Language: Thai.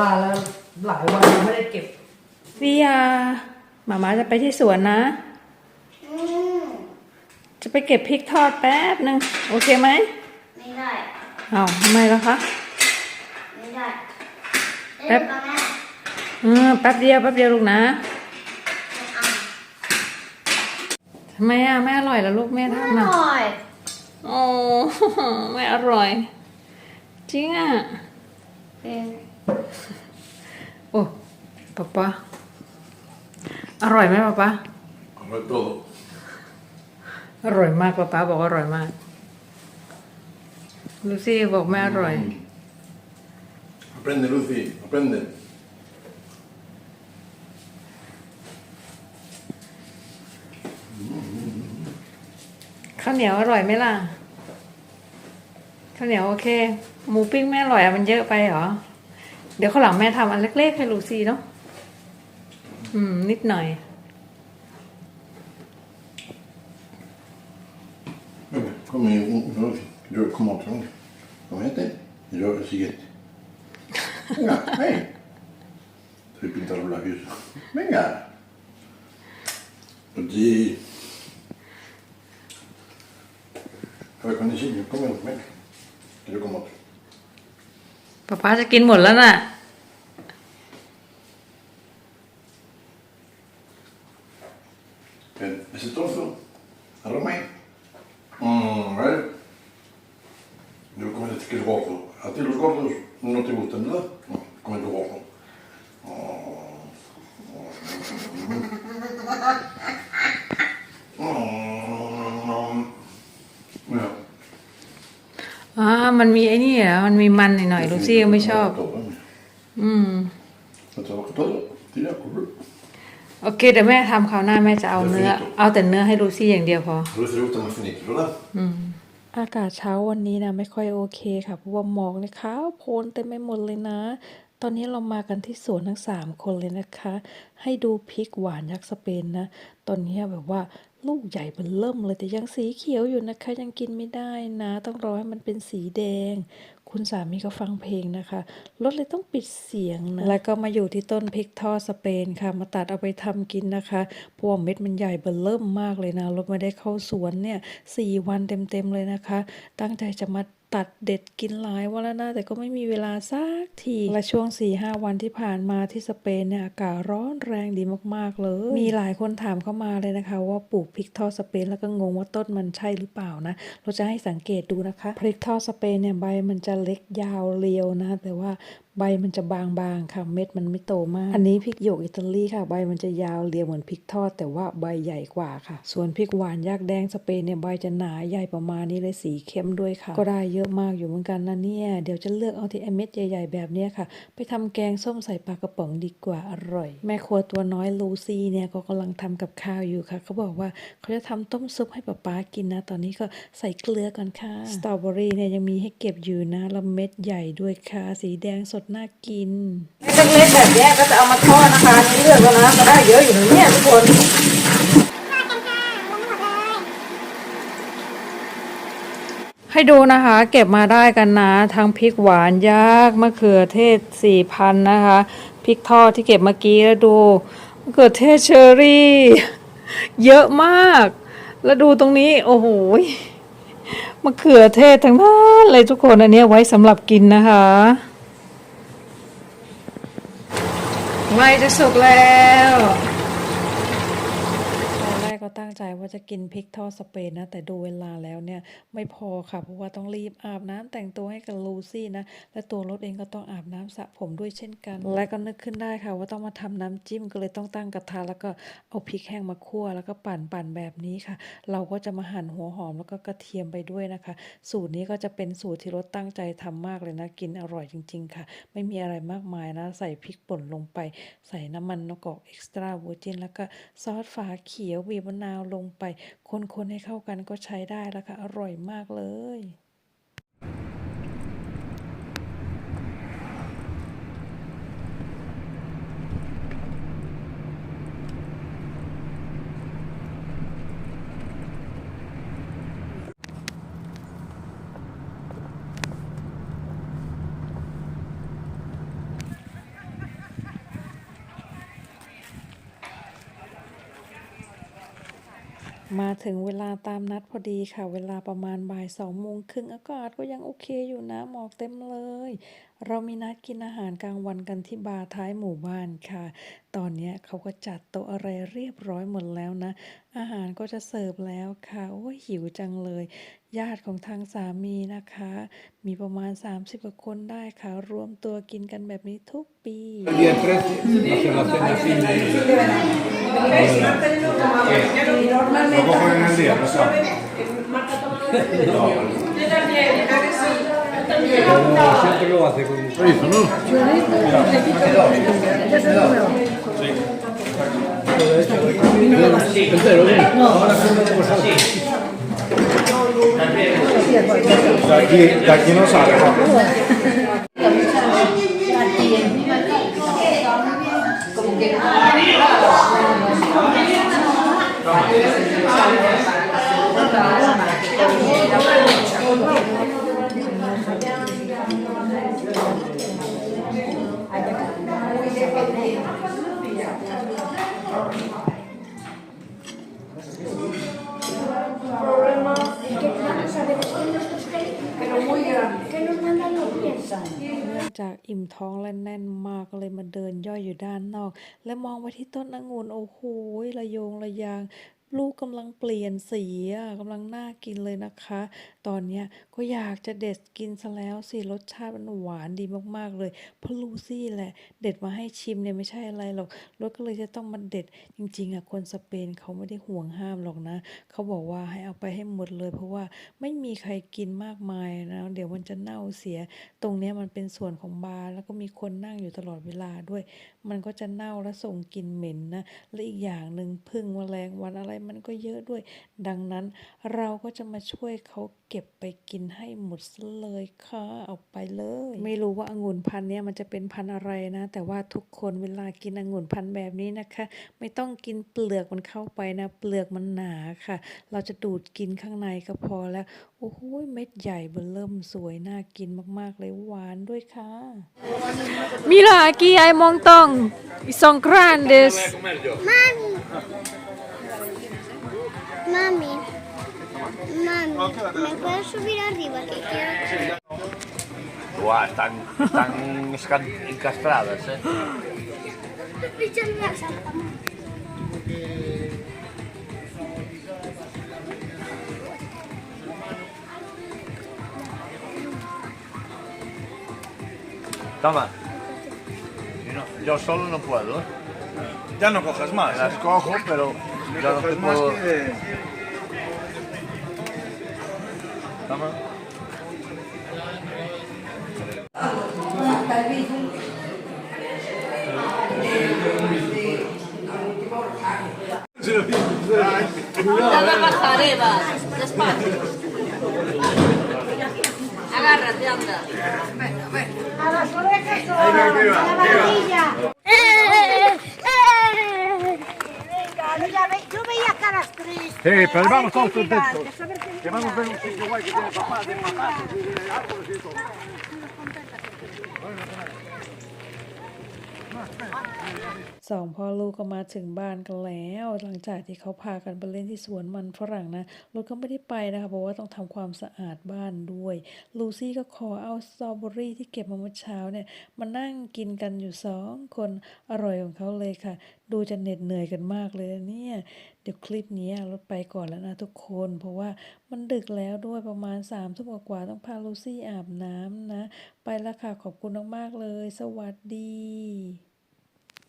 ลาแล้วหลายวันยังไม่ได้เก็บวิยาหมามาจะไปที่สวนนะอืมจะไปเก็บพริกทอดแป๊บหนึ่งโอเคไหมไม่ได้อ้าวทำไมล่ะคะ ไม่ได้แป๊บเล่นกับแม่เออแป๊บเดียวแป๊บเดียวลูกนะไม่เอาทำไมอะไม่อร่อยแล้วลูกแม่ไม่ทำออะร่อยโอ้ ไม่อร่อย จริงอะ เป็น โอ้ป๊าป๊าอร่อยไหมป๊าป๊า Come todo. อร่อยมากป๊าป๊าบอกอร่อยมาก ลูซี่บอกไม่อร่อย Aprende, Lucy, aprende. ข้าวเหนียวอร่อยไหมล่ะ ข้าวเหนียวโอเค หมูปิ้งแม่อร่อยอะมันเยอะไปเหรอ เดี๋ยวข้าวหลังแม่ทำอันเล็กๆให้ลูซี่เนาะอืม นิดหน่อย Venga, come un, Lucy. Yo como otro. venga. Comete y yo el siguiente. Venga, hey. Estoy pintando los labios. Venga. Oye. A ver, con el niño, come, venga. Que Yo como otro. ป๊าป๊าจะกินหมดแล้วน่ะ Ven, ese trozo, arrama ahí. Mm, a ver. Yo comer este que es gordo. A ti los gordos no te gustan, ¿verdad? No, come lo gordo. Mm. Mira. อ่า มันมีไอ้นี่เหรอมันมีมันหน่อยๆลูซี่ก็ไม่ชอบ Todo, mira. อืม Lo trabajo todo. Tira, corre. โอเคเดี๋ยวแม่ทำคราวหน้าแม่จะเอาเนื้อ เอาแต่เนื้อให้ลูซี่อย่างเดียวพอ A veces le gustan más finitos, ¿verdad? อากาศเช้าวันนี้นะไม่ค่อยโอเคค่ะเพราะว่าหมอกเนี่ยขาวโพลนเต็มไปหมดเลยนะ ตอนนี้เรามากันที่สวนทั้งสามคนเลยนะคะ ให้ดูพริกหวานยักษ์สเปนนะ ตอนนี้แบบว่า ลูกใหญ่เบิ่มเริ่มเลยแต่ยังสีเขียวอยู่นะคะ ยังกินไม่ได้นะ ต้องรอให้มันเป็นสีแดง คุณสามีก็ฟังเพลงนะคะรถเลยต้องปิดเสียงนะแล้วก็มาอยู่ที่ต้นพริกทอดสเปนค่ะ มาตัดเอาไปทำกินนะคะพวกเม็ดมันใหญ่เบิ่เริ่มมากเลยนะรถไม่ได้เข้าสวนเนี่ยสี่วันเต็มๆเลยนะคะ ตั้งใจจะมา ตัดเด็ดกินหลายวันแล้วนะแต่ก็ไม่มีเวลาสักทีและช่วง4ีหวันที่ผ่านมาที่สเปนเนี่ยอากาศร้อนแรงดีมากๆเลย มีหลายคนถามเข้ามาเลยนะคะ ว่าปลูกพริกทอดสเปนแล้วก็งงว่าต้นมันใช่หรือเปล่านะ เราจะให้สังเกตดูนะคะพริกทอดสเปนเนี่ยใบมันจะเล็กยาวเรียวนะ แต่ว่า ใบมันจะบางๆค่ะเม็ดมันไม่โตมาก อันนี้พริกหยกอิตาลีค่ะ ใบมันจะยาวเรียวเหมือนพริกทอด แต่ว่าใบใหญ่กว่าค่ะ ส่วนพริกหวานยักษ์แดงสเปนเนี่ยใบจะหนาใหญ่ประมาณนี้เลยสีเข้มด้วยค่ะ ก็ได้เยอะมากอยู่เหมือนกันนะเนี่ยเดี๋ยวจะเลือกเอาที่เม็ดใหญ่ ๆ แบบเนี้ยค่ะ ไปทำแกงส้มใส่ปลากระป๋องดีกว่าอร่อย แม่ครัวตัวน้อยลูซี่เนี่ยก็กำลังทำกับข้าวอยู่ค่ะเขาบอกว่าเขาจะทำต้มซุปให้ป๊าป๊ากินนะ ตอนนี้ก็ใส่เกลือก่อนค่ะสตรอเบอรี่เนี่ยยังมีให้เก็บอยู่นะแล้วเม็ดใหญ่ด้วยค่ะสีแดงสดน่ากินเล็กๆแบบเนี้ยก็จะเอามาทอดนะคะนี่เลือกแล้วนะก็ได้เยอะอยู่นะเนี่ยทุกคนให้ดูนะคะ เก็บมาได้กันนะ ทั้งพริกหวานยักษ์มะเขือเทศสี่พันนะคะพริกทอดที่เก็บเมื่อกี้แล้วดูมะเขือเทศเชอรี่ เยอะมาก แล้วดูตรงนี้ โอ้โหยมะเขือเทศทั้งนั้นเลยทุกคนอันเนี้ยไว้สำหรับกินนะคะ ไว้จะสุกแล้ว ตั้งใจว่าจะกินพริกทอดสเปนนะ แต่ดูเวลาแล้วเนี่ยไม่พอค่ะ เพราะว่าต้องรีบอาบน้ำแต่งตัวให้กับลูซี่นะ และตัวรถเองก็ต้องอาบน้ำสระผมด้วยเช่นกัน และก็นึกขึ้นได้ค่ะ ว่าต้องมาทำน้ำจิ้มก็เลยต้องตั้งกระทะแล้วก็เอาพริกแห้งมาคั่วแล้วก็ปั่นปั่นแบบนี้ค่ะ เราก็จะมาหั่นหัวหอมแล้วก็กระเทียมไปด้วยนะคะ สูตรนี้ก็จะเป็นสูตรที่รถตั้งใจทำมากเลยนะกินอร่อยจริง ๆ ค่ะ ไม่มีอะไรมากมายนะใส่พริกป่นลงไป ใส่น้ำมันมะกอกเอ็กซ์ตร้าเวอร์จินแล้วก็ซอสฝาเขียวบีบมะนาวลงไป คนๆให้เข้ากันก็ใช้ได้แล้วค่ะ อร่อยมากเลย มาถึงเวลาตามนัดพอดีค่ะ เวลาประมาณบ่ายสองโมงครึ่งอากาศก็ยังโอเคอยู่นะหมอกเต็มเลยเรามีนัดกินอาหารกลางวันกันที่บาร์ท้ายหมู่บ้านค่ะ ตอนนี้เขาก็จัดโต๊ะอะไรเรียบร้อยหมดแล้วนะ อาหารก็จะเสิร์ฟแล้วค่ะ โอ้ยหิวจังเลย ญาติของทางสามีนะคะ มีประมาณ 30กว่าคนได้ค่ะ รวมตัวกินกันแบบนี้ทุกปี Como siempre lo hace con un chorizo, ¿no? Sí. ¿Entero, bien? No. De aquí, de aquí no sale. จากอิ่มท้องและแน่นมากก็เลยมาเดินย่อยอยู่ด้านนอก และมองไปที่ต้นองุ่นโอ้โหระโยงระยาง ลูกกำลังเปลี่ยนสีอะกำลังน่ากินเลยนะคะ ตอนเนี้ยก็อยากจะเด็ดกินซะแล้วสิรสชาติมันหวานดีมากๆเลยเพราะลูซี่แหละ เด็ดมาให้ชิมเนี่ยไม่ใช่อะไรหรอกรถก็เลยจะต้องมาเด็ดจริงๆอะคนสเปนเขาไม่ได้ห่วงห้ามหรอกนะ เขาบอกว่าให้เอาไปให้หมดเลย เพราะว่าไม่มีใครกินมากมายนะเดี๋ยวมันจะเน่าเสีย ตรงเนี้ยมันเป็นส่วนของบาร์แล้วก็มีคนนั่งอยู่ตลอดเวลาด้วย มันก็จะเน่าและส่งกลิ่นเหม็นนะและอีกอย่างหนึ่งพึ่งแมลงวันอะไรมันก็เยอะด้วย ดังนั้นเราก็จะมาช่วยเขาเก็บไปกินให้หมดซะเลยค่ะเอาไปเลย ไม่รู้ว่าองุ่นพันธุ์เนี้ยมันจะเป็นพันธุ์อะไรนะ แต่ว่าทุกคนเวลากินองุ่นพันธุ์แบบนี้นะคะ ไม่ต้องกินเปลือกมันเข้าไปนะ เปลือกมันหนาค่ะ เราจะดูดกินข้างในก็พอแล้ว โอ้โหเม็ดใหญ่เบอเริ่มสวยน่ากินมากๆเลยหวานด้วยค่ะ Mira, aquí hay un montón y son grandes. Mami. Mami. Mami. ¿Me puedes subir arriba? Que quiero... Guau, están, están encastradas, ¿eh? Toma. Yo, no- yo solo no puedo, ¿eh? Ya no cojas Me más. las cojo, pero ya no te Coges más puedo... Despacio. Agárrate, anda. A las orejas o a la barbilla. Sí, pero vamos todos contentos. Que vamos a ver un sitio guay que tiene papás, tiene mamás, tiene árboles y todo. สองพ่อลูกก็มาถึงบ้านกันแล้ว หลังจากที่เขาพากันไปเล่นที่สวนมันฝรั่งนะรถก็ไม่ได้ไปนะคะเพราะว่าต้องทำความสะอาดบ้านด้วย ลูซี่ก็ขอเอาสตรอเบอรี่ที่เก็บมาเมื่อเช้าเนี่ยมานั่งกินกันอยู่สองคนอร่อยของเขาเลยค่ะ ดูจะเหน็ดเหนื่อยกันมากเลยเนี่ย เดี๋ยวคลิปนี้รถไปก่อนแล้วนะทุกคน เพราะว่ามันดึกแล้วด้วยประมาณสามทุ่มกว่าต้องพาลูซี่อาบน้ำนะ ไปล้วค่ะขอบคุณมากๆเลย สวัสดี